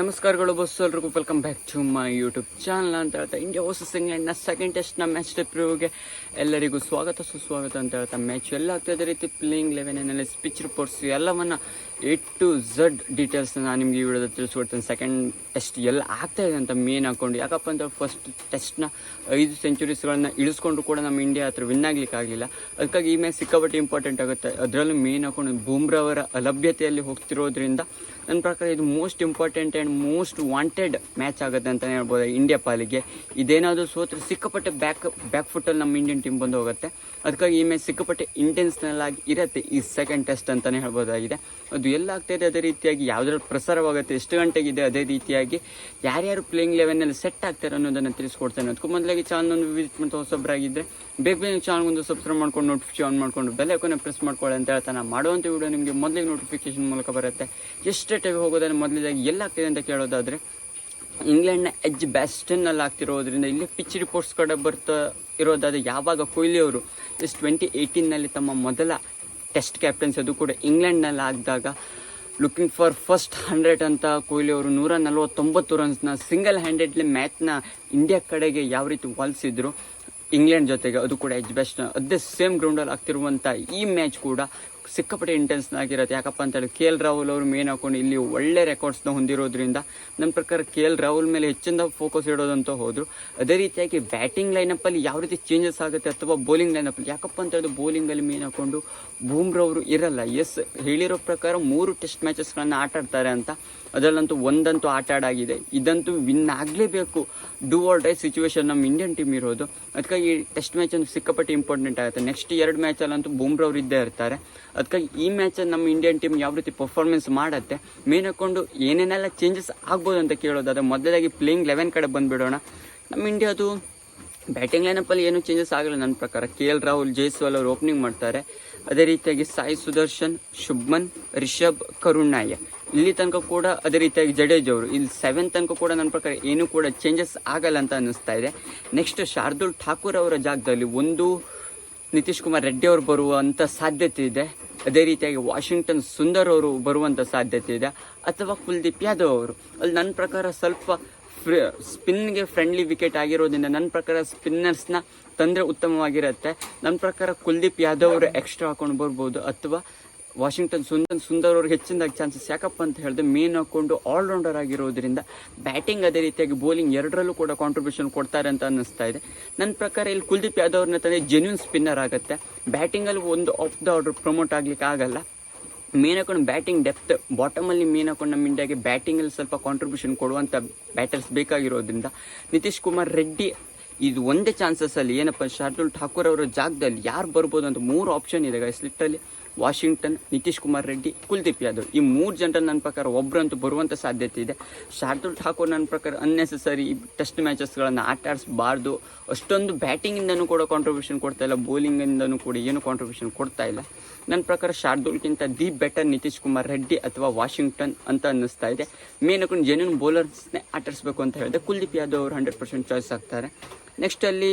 ನಮಸ್ಕಾರಗಳು ಬಸ್ ಎಲ್ರಿಗೂ. Welcome back to my YouTube channel ಅಂತ ಹೇಳ್ತಾ ಇಂಡಿಯಾ ವರ್ಸಸ್ ಇಂಗ್ಲೆಂಡ್ನ ಸೆಕೆಂಡ್ ಟೆಸ್ಟ್ನ ಮ್ಯಾಚ್ ರಿವ್ಯೂಗೆ ಎಲ್ಲರಿಗೂ ಸ್ವಾಗತ, ಸುಸ್ವಾಗತ ಅಂತ ಹೇಳ್ತಾ ಮ್ಯಾಚ್ ಎಲ್ಲ ಆಗ್ತಾ ಇದೇ. ರೀತಿ ಪ್ಲೇಯಿಂಗ್ ಲೆವೆನಲ್ಲಿ ಸ್ಪಿಚ್ ರಿಪೋರ್ಟ್ಸ್ ಎಲ್ಲವನ್ನ ಎ ಟು ಝಡ್ ಡೀಟೇಲ್ಸ್ ನಾನು ನಿಮಗೆ ಈ ವಿಡಿಯೋದ ತಿಳಿಸ್ಕೊಡ್ತೇನೆ. ಸೆಕೆಂಡ್ ಟೆಸ್ಟ್ ಎಲ್ಲ ಆಗ್ತಾ ಇದೆ ಅಂತ ಮೇನ್ ಹಾಕೊಂಡು. ಯಾಕಪ್ಪ ಅಂತ ಫಸ್ಟ್ ಟೆಸ್ಟ್ನ ಐದು ಸೆಂಚುರೀಸ್ಗಳನ್ನ ಇಳಿಸ್ಕೊಂಡು ಕೂಡ ನಮ್ಮ ಇಂಡಿಯಾ ಹತ್ರ ವಿನ್ ಆಗ್ಲಿಕ್ಕೆ ಆಗಲಿಲ್ಲ. ಅದಕ್ಕಾಗಿ ಈ ಮ್ಯಾಚ್ ಸಿಕ್ಕಾಪಟ್ಟೆ ಇಂಪಾರ್ಟೆಂಟ್ ಆಗುತ್ತೆ. ಅದರಲ್ಲೂ ಮೇನ್ ಹಾಕೊಂಡು ಅವರ ಅಲಭ್ಯತೆಯಲ್ಲಿ ಹೋಗ್ತಿರೋದ್ರಿಂದ ನನ್ನ ಪ್ರಕಾರ ಇದು most important and most wanted match ಆಗುತ್ತೆ ಅಂತಲೇ ಹೇಳ್ಬೋದು. ಇಂಡಿಯಾ ಪಾಲಿಗೆ. ಇದೇನಾದರೂ ಸೋತ್ರೆ ಸಿಕ್ಕಾಪಟ್ಟೆ ಬ್ಯಾಕ್ ಬ್ಯಾಕ್ ಫುಟ್ಟಲ್ಲಿ ನಮ್ಮ ಇಂಡಿಯನ್ ಟೀಮ್ ಬಂದು ಹೋಗುತ್ತೆ. ಅದಕ್ಕಾಗಿ ಈ ಮ್ಯಾಚ್ ಸಿಕ್ಕಾಪಟ್ಟೆ ಇಂಟೆನ್ಸ್ನಲ್ ಆಗಿ ಇರುತ್ತೆ ಈ ಸೆಕೆಂಡ್ ಟೆಸ್ಟ್ ಅಂತಲೇ ಹೇಳ್ಬೋದಾಗಿದೆ. ಅದು ಎಲ್ಲ ಆಗ್ತಾಯಿದೆ ಅದೇ ರೀತಿಯಾಗಿ, ಯಾವುದ್ರಲ್ಲಿ ಪ್ರಸಾರವಾಗುತ್ತೆ, ಎಷ್ಟು ಗಂಟೆಗಿದೆ ಅದೇ ರೀತಿಯಾಗಿ ಯಾರ್ಯಾರು ಪ್ಲೇಯಿಂಗ್ ಲೆವೆನಲ್ಲಿ ಸೆಟ್ ಆಗ್ತಾರೆ ಅನ್ನೋದನ್ನು ತಿಳಿಸ್ಕೊಡ್ತಾನೆ ಅದಕ್ಕೂ ಮೊದಲಾಗಿ ಚಾನಲ್ ಒಂದು ವಿಸಿಟ್ ಮಾಡ್ತಾ ಹೊಸೊಬ್ಬರಾಗಿದ್ದರೆ ಬೇಗ ಬೇಗ ಚಾನಲ್ ಒಂದು ಸಬ್ಸ್ಕ್ರೈಬ್ ಮಾಡ್ಕೊಂಡು ನೋಟಿಫಿಕೇಶನ್ ಆನ್ ಮಾಡ್ಕೊಂಡು ಕೊನೆ ಪ್ರೆಸ್ ಮಾಡ್ಕೊಳ್ಳಿ ಅಂತ ಹೇಳ್ತಾನೆ ಮಾಡುವಂಥ ವಿಡಿಯೋ ನಿಮಗೆ ಮೊದಲಿಗೆ ನೋಟಿಫಿಕೇಶನ್ ಮೂಲಕ ಬರುತ್ತೆ. ಎಷ್ಟು ಟೈಮ್ ಹೋಗೋದನ್ನು ಮೊದಲಿದಾಗಿ ಎಲ್ಲ ಆಗ್ತಿದೆ ಅಂತ ಕೇಳೋದಾದರೆ, ಇಂಗ್ಲೆಂಡ್ನ ಎಜ್ ಬ್ಯಾಸ್ಟನ್ನಲ್ಲಿ ಆಗ್ತಿರೋದ್ರಿಂದ ಇಲ್ಲಿ ಪಿಚ್ ರಿಪೋರ್ಟ್ಸ್ ಕಡೆ ಬರ್ತಾ ಇರೋದಾದರೆ ಯಾವಾಗ ಕೊಹ್ಲಿ ಅವರು ಜಸ್ಟ್ ಟ್ವೆಂಟಿ ಏಯ್ಟೀನಲ್ಲಿ ತಮ್ಮ ಮೊದಲ ಟೆಸ್ಟ್ ಕ್ಯಾಪ್ಟನ್ಸ್ ಅದು ಕೂಡ ಇಂಗ್ಲೆಂಡ್ನಲ್ಲಿ ಆಗಿದಾಗ ಲುಕಿಂಗ್ ಫಾರ್ ಫಸ್ಟ್ ಹಂಡ್ರೆಡ್ ಅಂತ ಕೊಹ್ಲಿ ಅವರು ನೂರ ನಲ್ವತ್ತೊಂಬತ್ತು ರನ್ಸ್ನ ಸಿಂಗಲ್ ಹ್ಯಾಂಡೆಡ್ಲಿ ಮ್ಯಾಚ್ನ ಇಂಡಿಯಾ ಕಡೆಗೆ ಯಾವ ರೀತಿ ವಾಲ್ಸಿದ್ರು ಇಂಗ್ಲೆಂಡ್ ಜೊತೆಗೆ ಅದು ಕೂಡ ಎಜ್ ಬೆಸ್ಟ್ ಅದೇ ಸೇಮ್ ಗ್ರೌಂಡಲ್ಲಿ ಆಗ್ತಿರುವಂಥ ಈ ಮ್ಯಾಚ್ ಕೂಡ ಸಿಕ್ಕಾಪಟ್ಟೆ ಇಂಟೆನ್ಸ್ ಆಗಿರುತ್ತೆ ಯಾಕಪ್ಪ ಅಂತ ಹೇಳಿ ಕೆ ಎಲ್ ರಾಹುಲ್ ಅವರು ಮೇನ್ ಹಾಕೊಂಡು ಇಲ್ಲಿ ಒಳ್ಳೆ ರೆಕಾರ್ಡ್ಸ್ನ ಹೊಂದಿರೋದ್ರಿಂದ ನನ್ನ ಪ್ರಕಾರ ಕೆ ಎಲ್ ರಾಹುಲ್ ಮೇಲೆ ಹೆಚ್ಚಿಂದ ಫೋಕಸ್ ಇಡೋದಂತ ಹೋದರು. ಅದೇ ರೀತಿಯಾಗಿ ಬ್ಯಾಟಿಂಗ್ ಲೈನಪ್ಪಲ್ಲಿ ಯಾವ ರೀತಿ ಚೇಂಜಸ್ ಆಗುತ್ತೆ ಅಥವಾ ಬೌಲಿಂಗ್ ಲೈನಪ್ಪಲ್ಲಿ ಯಾಕಪ್ಪ ಅಂತ ಹೇಳಿದ್ರೆ ಬೌಲಿಂಗಲ್ಲಿ ಮೇನ್ ಹಾಕೊಂಡು ಬೂಮ್ರವರು ಇರಲ್ಲ. ಎಸ್ ಹೇಳಿರೋ ಪ್ರಕಾರ ಮೂರು ಟೆಸ್ಟ್ ಮ್ಯಾಚಸ್ಗಳನ್ನು ಆಟ ಆಡ್ತಾರೆ ಅಂತ. ಅದರಲ್ಲಂತೂ ಒಂದಂತೂ ಆಟ ಆಡಾಗಿದೆ. ಇದಂತೂ ವಿನ್ ಆಗಲೇಬೇಕು. ಡೂ ಆಲ್ ಡೈ ಸಿಚುವೇಶನ್ ನಮ್ಮ ಇಂಡಿಯನ್ ಟೀಮ್ ಇರೋದು. ಅದಕ್ಕಾಗಿ ಟೆಸ್ಟ್ ಮ್ಯಾಚ್ ಒಂದು ಸಿಕ್ಕಾಪಟ್ಟೆ ಇಂಪಾರ್ಟೆಂಟ್ ಆಗುತ್ತೆ. ನೆಕ್ಸ್ಟ್ ಎರಡು ಮ್ಯಾಚಲ್ಲಂತೂ ಬೂಮ್ರಾ ಅವ್ರು ಇದ್ದೇ ಇರ್ತಾರೆ. ಅದಕ್ಕಾಗಿ ಈ ಮ್ಯಾಚಲ್ಲಿ ನಮ್ಮ ಇಂಡಿಯನ್ ಟೀಮ್ ಯಾವ ರೀತಿ ಪರ್ಫಾರ್ಮೆನ್ಸ್ ಮಾಡುತ್ತೆ ಮೇನ್ ಹಾಕೊಂಡು ಏನೇನೆಲ್ಲ ಚೇಂಜಸ್ ಆಗ್ಬೋದು ಅಂತ ಕೇಳೋದಾದ್ರೆ ಮೊದಲಾಗಿ ಪ್ಲೇಯಿಂಗ್ ಲೆವೆನ್ ಕಡೆ ಬಂದುಬಿಡೋಣ. ನಮ್ಮ ಇಂಡಿಯಾದು ಬ್ಯಾಟಿಂಗ್ ಲೈನಪ್ಪಲ್ಲಿ ಏನೂ ಚೇಂಜಸ್ ಆಗಲ್ಲ ನನ್ನ ಪ್ರಕಾರ. ಕೆ ಎಲ್ ರಾಹುಲ್ ಜೈಸ್ವಾಲ್ ಅವರು ಓಪನಿಂಗ್ ಮಾಡ್ತಾರೆ. ಅದೇ ರೀತಿಯಾಗಿ ಸಾಯಿ ಸುದರ್ಶನ್ ಶುಭ್ಮನ್ ರಿಷಬ್ ಕರುಣ್ ಇಲ್ಲಿ ತನಕ ಕೂಡ ಅದೇ ರೀತಿಯಾಗಿ ಜಡೇಜ್ ಅವರು. ಇಲ್ಲಿ ಸೆವೆನ್ ತನಕ ಕೂಡ ನನ್ನ ಪ್ರಕಾರ ಏನೂ ಕೂಡ ಚೇಂಜಸ್ ಆಗಲ್ಲ ಅಂತ ಅನ್ನಿಸ್ತಾ ಇದೆ. ನೆಕ್ಸ್ಟ್ ಶಾರ್ದುಲ್ ಠಾಕೂರ್ ಅವರ ಜಾಗದಲ್ಲಿ ಒಂದು ನಿತೀಶ್ ಕುಮಾರ್ ರೆಡ್ಡಿ ಅವರು ಬರುವಂಥ ಸಾಧ್ಯತೆ ಇದೆ. ಅದೇ ರೀತಿಯಾಗಿ ವಾಷಿಂಗ್ಟನ್ ಸುಂದರ್ ಅವರು ಬರುವಂಥ ಸಾಧ್ಯತೆ ಇದೆ. ಅಥವಾ ಕುಲ್ದೀಪ್ ಯಾದವ್ ಅವರು. ಅಲ್ಲಿ ನನ್ನ ಪ್ರಕಾರ ಸ್ವಲ್ಪ ಫ್ರ, ಸ್ಪಿನ್ಗೆ ಫ್ರೆಂಡ್ಲಿ ವಿಕೆಟ್ ಆಗಿರೋದ್ರಿಂದ ನನ್ನ ಪ್ರಕಾರ ಸ್ಪಿನ್ನರ್ಸ್ನ ತಂದರೆ ಉತ್ತಮವಾಗಿರುತ್ತೆ. ನನ್ನ ಪ್ರಕಾರ ಕುಲ್ದೀಪ್ ಯಾದವ್ ಅವರು ಎಕ್ಸ್ಟ್ರಾ ಹಾಕೊಂಡು ಬರ್ಬೋದು. ಅಥವಾ ವಾಷಿಂಗ್ಟನ್ ಸುಂದರ್ ಸುಂದರ್ ಅವ್ರಿಗೆ ಹೆಚ್ಚಿನದಾಗಿ ಚಾನ್ಸಸ್ ಯಾಕಪ್ಪ ಅಂತ ಹೇಳಿದ್ರೆ ಮೇನ್ ಹಾಕೊಂಡು ಆಲ್ರೌಂಡರ್ ಆಗಿರೋದ್ರಿಂದ ಬ್ಯಾಟಿಂಗ್ ಅದೇ ರೀತಿಯಾಗಿ ಬೌಲಿಂಗ್ ಎರಡರಲ್ಲೂ ಕೂಡ ಕಾಂಟ್ರಿಬ್ಯೂಷನ್ ಕೊಡ್ತಾರೆ ಅಂತ ಅನ್ನಿಸ್ತಾ ಇದೆ. ನನ್ನ ಪ್ರಕಾರ ಇಲ್ಲಿ ಕುಲ್ದೀಪ್ ಯಾದವ್ ಅವ್ರನ್ನ ಜೆನ್ಯೂನ್ ಸ್ಪಿನ್ನರ್ ಆಗುತ್ತೆ. ಬ್ಯಾಟಿಂಗಲ್ಲಿ ಒಂದು ಆಫ್ ದ ಆರ್ಡರ್ ಪ್ರಮೋಟ್ ಆಗಲಿಕ್ಕೆ ಆಗಲ್ಲ. ಮೇನ್ ಹಾಕೊಂಡು ಬ್ಯಾಟಿಂಗ್ ಡೆಪ್ತ್ ಬಾಟಮಲ್ಲಿ ಮೇನ್ ಹಾಕೊಂಡು ನಮ್ಮ ಇಂಡಿಯಾಗೆ ಬ್ಯಾಟಿಂಗಲ್ಲಿ ಸ್ವಲ್ಪ ಕಾಂಟ್ರಿಬ್ಯೂಷನ್ ಕೊಡುವಂಥ ಬ್ಯಾಟರ್ಸ್ ಬೇಕಾಗಿರೋದ್ರಿಂದ ನಿತೀಶ್ ಕುಮಾರ್ ರೆಡ್ಡಿ ಇದು ಒಂದೇ ಚಾನ್ಸಸ್ ಅಲ್ಲಿ ಏನಪ್ಪ, ಶಾರ್ದುಲ್ ಠಾಕೂರ್ ಅವರ ಜಾಗದಲ್ಲಿ ಯಾರು ಬರ್ಬೋದು ಅಂತ ಮೂರು ಆಪ್ಷನ್ ಇದೆ guys literally Washington, Nitish Kumar Reddy, Kuldeep Yadav. ಈ ಮೂರು ಜನರಲ್ಲಿ ನನ್ನ ಪ್ರಕಾರ ಒಬ್ಬರಂತೂ ಬರುವಂಥ ಸಾಧ್ಯತೆ ಇದೆ. ಶಾರ್ದುಲ್ ಠಾಕೂರ್ ನನ್ನ ಪ್ರಕಾರ ಅನ್ನೆಸೆಸರಿ ಟೆಸ್ಟ್ ಮ್ಯಾಚಸ್ಗಳನ್ನು ಆಟ ಆಡಿಸಬಾರ್ದು. ಅಷ್ಟೊಂದು ಬ್ಯಾಟಿಂಗಿಂದನೂ ಕೂಡ ಕಾಂಟ್ರಿಬ್ಯೂಷನ್ ಕೊಡ್ತಾ ಇಲ್ಲ ಬೌಲಿಂಗಿಂದನೂ ಕೂಡ ಏನು ಕಾಂಟ್ರಿಬ್ಯೂಷನ್ ಕೊಡ್ತಾ ಇಲ್ಲ. ನನ್ನ ಪ್ರಕಾರ ಶಾರ್ದೂಲ್ಗಿಂತ ದಿ ಬೆಟರ್ ನಿತೀಶ್ ಕುಮಾರ್ ರೆಡ್ಡಿ ಅಥವಾ ವಾಷಿಂಗ್ಟನ್ ಅಂತ ಅನ್ನಿಸ್ತಾ ಇದೆ. ಮೇನ್ ಹಾಕೊಂಡು ಜೆನ್ಯೂನ್ ಬೌಲರ್ಸ್ನೇ ಆಟಾಡಿಸ್ಬೇಕು ಅಂತ ಹೇಳಿದೆ ಕುಲ್ದೀಪ್ ಯಾದವ್ ಅವರು ಹಂಡ್ರೆಡ್ ಪರ್ಸೆಂಟ್ ಚಾಯ್ಸ್ ಆಗ್ತಾರೆ. ನೆಕ್ಸ್ಟ್ ಅಲ್ಲಿ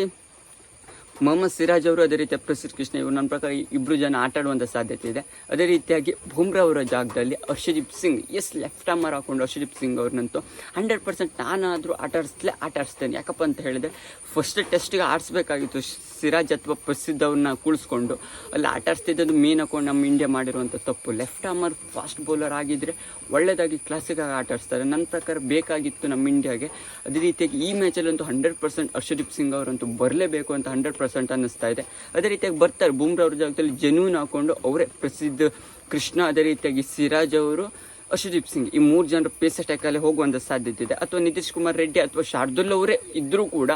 ಮೊಹಮ್ಮದ್ ಸಿರಾಜ್ ಅವರು ಅದೇ ರೀತಿ ಪ್ರಸಿದ್ಧ ಕೃಷ್ಣ ಇವರು ನನ್ನ ಪ್ರಕಾರ ಇಬ್ಬರು ಜನ ಆಟಾಡುವಂಥ ಸಾಧ್ಯತೆ ಇದೆ. ಅದೇ ರೀತಿಯಾಗಿ ಬುಮ್ರಾ ಅವರ ಜಾಗದಲ್ಲಿ Harshdeep Singh, as left armer ಹಾಕೊಂಡು ಹರ್ಷದೀಪ್ ಸಿಂಗ್ ಅವ್ರನ್ನಂತೂ ಹಂಡ್ರೆಡ್ ಪರ್ಸೆಂಟ್ ನಾನಾದರೂ ಆಟಾಡಿಸ್ಲೇ ಆಟಾಡಿಸ್ತೇನೆ. ಯಾಕಪ್ಪ ಅಂತ ಹೇಳಿದ್ರೆ ಫಸ್ಟ್ ಟೆಸ್ಟ್ಗೆ ಆಡಿಸ್ಬೇಕಾಗಿತ್ತು. ಸಿರಾಜ್ ಅಥವಾ ಪ್ರಸಿದ್ಧ ಅವ್ರನ್ನ ಕೂಡಿಸ್ಕೊಂಡು ಅಲ್ಲಿ ಆಟ ಮೀನ್ ಹಾಕೊಂಡು ನಮ್ಮ ಇಂಡಿಯಾ ಮಾಡಿರುವಂಥ ತಪ್ಪು. ಲೆಫ್ಟ್ ಆಮರ್ ಫಾಸ್ಟ್ ಬೌಲರ್ ಆಗಿದ್ದರೆ ಒಳ್ಳೆಯದಾಗಿ ಕ್ಲಾಸಿಕಾಗಿ ಆಟ ಆಡಿಸ್ತಾರೆ ನನ್ನ ಪ್ರಕಾರ ಬೇಕಾಗಿತ್ತು ನಮ್ಮ ಇಂಡಿಯಾಗೆ ಅದೇ ರೀತಿಯಾಗಿ ಈ ಮ್ಯಾಚಲ್ಲಂತೂ ಹಂಡ್ರೆಡ್ ಪರ್ಸೆಂಟ್ ಹರ್ಷದೀಪ್ ಸಿಂಗ್ ಅವರಂತೂ ಬರಲೇಬೇಕು ಅಂತ ಹಂಡ್ರೆಡ್ ಪರ್ಸೆಂಟ್ ಅನ್ನಿಸ್ತಾ ಇದೆ. ಅದೇ ರೀತಿಯಾಗಿ ಬರ್ತಾರೆ. ಬುಮ್ರಾ ಅವ್ರ ಜಾಗದಲ್ಲಿ ಜೆನ್ಯೂನ್ ಹಾಕೊಂಡು ಅವರೇ ಪ್ರಸಿದ್ಧ ಕೃಷ್ಣ, ಅದೇ ರೀತಿಯಾಗಿ ಸಿರಾಜ್ ಅವರು, ಅಶುದೀಪ್ ಸಿಂಗ್ ಈ ಮೂರು ಜನರು ಪೇಸ್ ಅಟ್ಯಾಕಲ್ಲಿ ಹೋಗುವಂಥ ಸಾಧ್ಯತೆ ಇದೆ. ಅಥವಾ ನಿತೀಶ್ ಕುಮಾರ್ ರೆಡ್ಡಿ ಅಥವಾ ಶಾರ್ದುಲ್ ಅವರೇ ಇದ್ದರೂ ಕೂಡ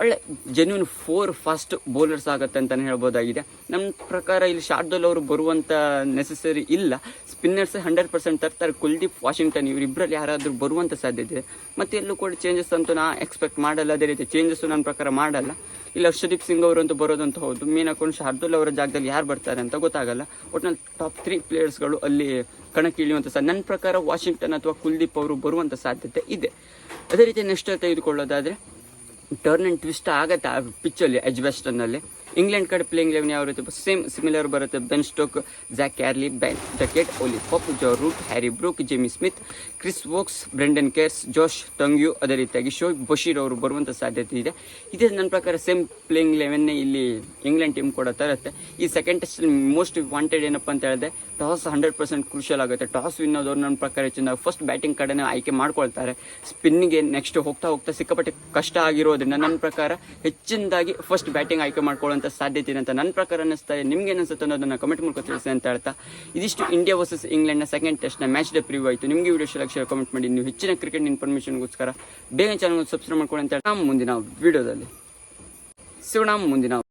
ಒಳ್ಳೆ ಜೆನ್ಯೂನ್ ಫೋರ್ ಫಾಸ್ಟ್ ಬೌಲರ್ಸ್ ಆಗುತ್ತೆ ಅಂತಲೇ ಹೇಳ್ಬೋದಾಗಿದೆ. ನಮ್ಮ ಪ್ರಕಾರ ಇಲ್ಲಿ ಶಾರ್ದುಲ್ ಅವರು ಬರುವಂಥ ನೆಸೆಸರಿ ಇಲ್ಲ. ಸ್ಪಿನ್ನರ್ಸ್ ಹಂಡ್ರೆಡ್ ಪರ್ಸೆಂಟ್ ತರ್ತಾರೆ. ಕುಲ್ದೀಪ್, ವಾಷಿಂಗ್ಟನ್ ಇವರಿಬ್ಬರಲ್ಲಿ ಯಾರಾದರೂ ಬರುವಂಥ ಸಾಧ್ಯತೆ ಇದೆ. ಮತ್ತು ಎಲ್ಲೂ ಕೂಡ ಚೇಂಜಸ್ ಅಂತೂ ನಾ ಎಕ್ಸ್ಪೆಕ್ಟ್ ಮಾಡಲ್ಲ. ಅದೇ ರೀತಿ ಚೇಂಜಸ್ಸು ನನ್ನ ಪ್ರಕಾರ ಮಾಡಲ್ಲ. ಇಲ್ಲಿ ಹರ್ಷದೀಪ್ ಸಿಂಗ್ ಅವರು ಅವರಂತೂ ಬರೋದಂತ ಹೌದು. ಮೇನ್ ಹಾಕೊಂಡು ಶಾರ್ದುಲ್ ಅವರ ಜಾಗದಲ್ಲಿ ಯಾರು ಬರ್ತಾರೆ ಅಂತ ಗೊತ್ತಾಗಲ್ಲ. ಒಟ್ನಲ್ಲಿ ಟಾಪ್ ತ್ರೀ ಪ್ಲೇಯರ್ಸ್ಗಳು ಅಲ್ಲಿ ಕಣಕ್ಕಿಳಿಯುವಂಥ ಸಾ ನನ್ನ ಪ್ರಕಾರ ವಾಷಿಂಗ್ಟನ್ ಅಥವಾ ಕುಲ್ದೀಪ್ ಅವರು ಬರುವಂಥ ಸಾಧ್ಯತೆ ಇದೆ. ಅದೇ ರೀತಿ ನೆಕ್ಸ್ಟ್ ತೆಗೆದುಕೊಳ್ಳೋದಾದರೆ ಟರ್ನ್ ಆ್ಯಂಡ್ ಟ್ವಿಸ್ಟ್ ಆಗತ್ತೆ ಆ ಪಿಚ್ಚಲ್ಲಿ ಎಜ್ ವೆಸ್ಟರ್ನಲ್ಲಿ ಇಂಗ್ಲೆಂಡ್ ಕಡೆ ಪ್ಲೇಯಿಂಗ್ ಲೆವೆನ್ ಯಾವ ರೀತಿ ಸೇಮ್ ಸಿಮಿಲರ್ ಬರುತ್ತೆ. Ben Stokes Zak Crawley Ben jacket Ollie Pope Joe Root Harry Brook Jamie Smith Chris Woakes Brydon Carse Josh Tongue ಅದೇ ರೀತಿಯಾಗಿ ಶೋಯ್ ಬಶೀರ್ ಅವರು ಬರುವಂಥ ಸಾಧ್ಯತೆ ಇದೆ. ಇದೇ ನನ್ನ ಪ್ರಕಾರ ಸೇಮ್ ಪ್ಲೇಯಿಂಗ್ ಲೆವೆನ್ನೇ ಇಲ್ಲಿ ಇಂಗ್ಲೆಂಡ್ ಟೀಮ್ ಕೂಡ ತರುತ್ತೆ. ಈ ಸೆಕೆಂಡ್ ಟೆಸ್ಟ್ ಮೋಸ್ಟ್ ವಾಂಟೆಡ್ ಏನಪ್ಪ ಅಂತ ಹೇಳಿದ್ರೆ ಟಾಸ್ ಹಂಡ್ರೆಡ್ ಪರ್ಸೆಂಟ್ ಕ್ರೂಷಿಯಲ್ ಆಗುತ್ತೆ. ಟಾಸ್ ವಿನ್ ಆದವ್ರು ನನ್ನ ಪ್ರಕಾರ ಹೆಚ್ಚಿನ ಫಸ್ಟ್ ಬ್ಯಾಟಿಂಗ್ ಕಡೆನೇ ಆಯ್ಕೆ ಮಾಡ್ಕೊಳ್ತಾರೆ. ಸ್ಪಿನ್ನಿಗೆ ನೆಕ್ಸ್ಟ್ ಹೋಗ್ತಾ ಹೋಗ್ತಾ ಸಿಕ್ಕಾಪಟ್ಟೆ ಕಷ್ಟ ಆಗಿರೋದ್ರಿಂದ ನನ್ನ ಪ್ರಕಾರ ಹೆಚ್ಚಿನದಾಗಿ ಫಸ್ಟ್ ಬ್ಯಾಟಿಂಗ್ ಆಯ್ಕೆ ಮಾಡ್ಕೊಳ್ಳುವಂಥ ಸಾಧ್ಯತೆ ಇದೆ ಅಂತ ನನ್ನ ಪ್ರಕಾರ ಅನ್ನಿಸ್ತಾ ಇದೆ. ನಿಮ್ಗೆ ಅನಿಸುತ್ತೆ ಅನ್ನೋದನ್ನ ಕಮೆಂಟ್ ಮೂಲಕ ತಿಳಿಸಿ ಅಂತ ಹೇಳ್ತಾ. ಇದಿಷ್ಟು ಇಂಡಿಯಾ ವರ್ಸಸ್ ಇಂಗ್ಲೆಂಡ್ನ ಸೆಕೆಂಡ್ ಟೆಸ್ಟ್ನ ಮ್ಯಾಚ್ ಡೆ ಪ್ರಿವ್ಯೂ ಆಯಿತು. ನಿಮಗೆ ವಿಡಿಯೋ ಶೇರ್ ಕಮೆಂಟ್ ಮಾಡಿ. ನೀವು ಹೆಚ್ಚಿನ ಕ್ರಿಕೆಟ್ ಇನ್ಫಾರ್ಮೇಷನ್ಗೋಸ್ಕರ ಬೇಗ ಚಾನಲ್ ಸಬ್ಸ್ಕ್ರೈಬ್ ಮಾಡ್ಕೊಳ್ಳಿ ಅಂತ ಹೇಳ್ತಾ. ಮುಂದಿನ ವಿಡಿಯೋದಲ್ಲಿ ಸಿಗೋಣ ಮುಂದಿನ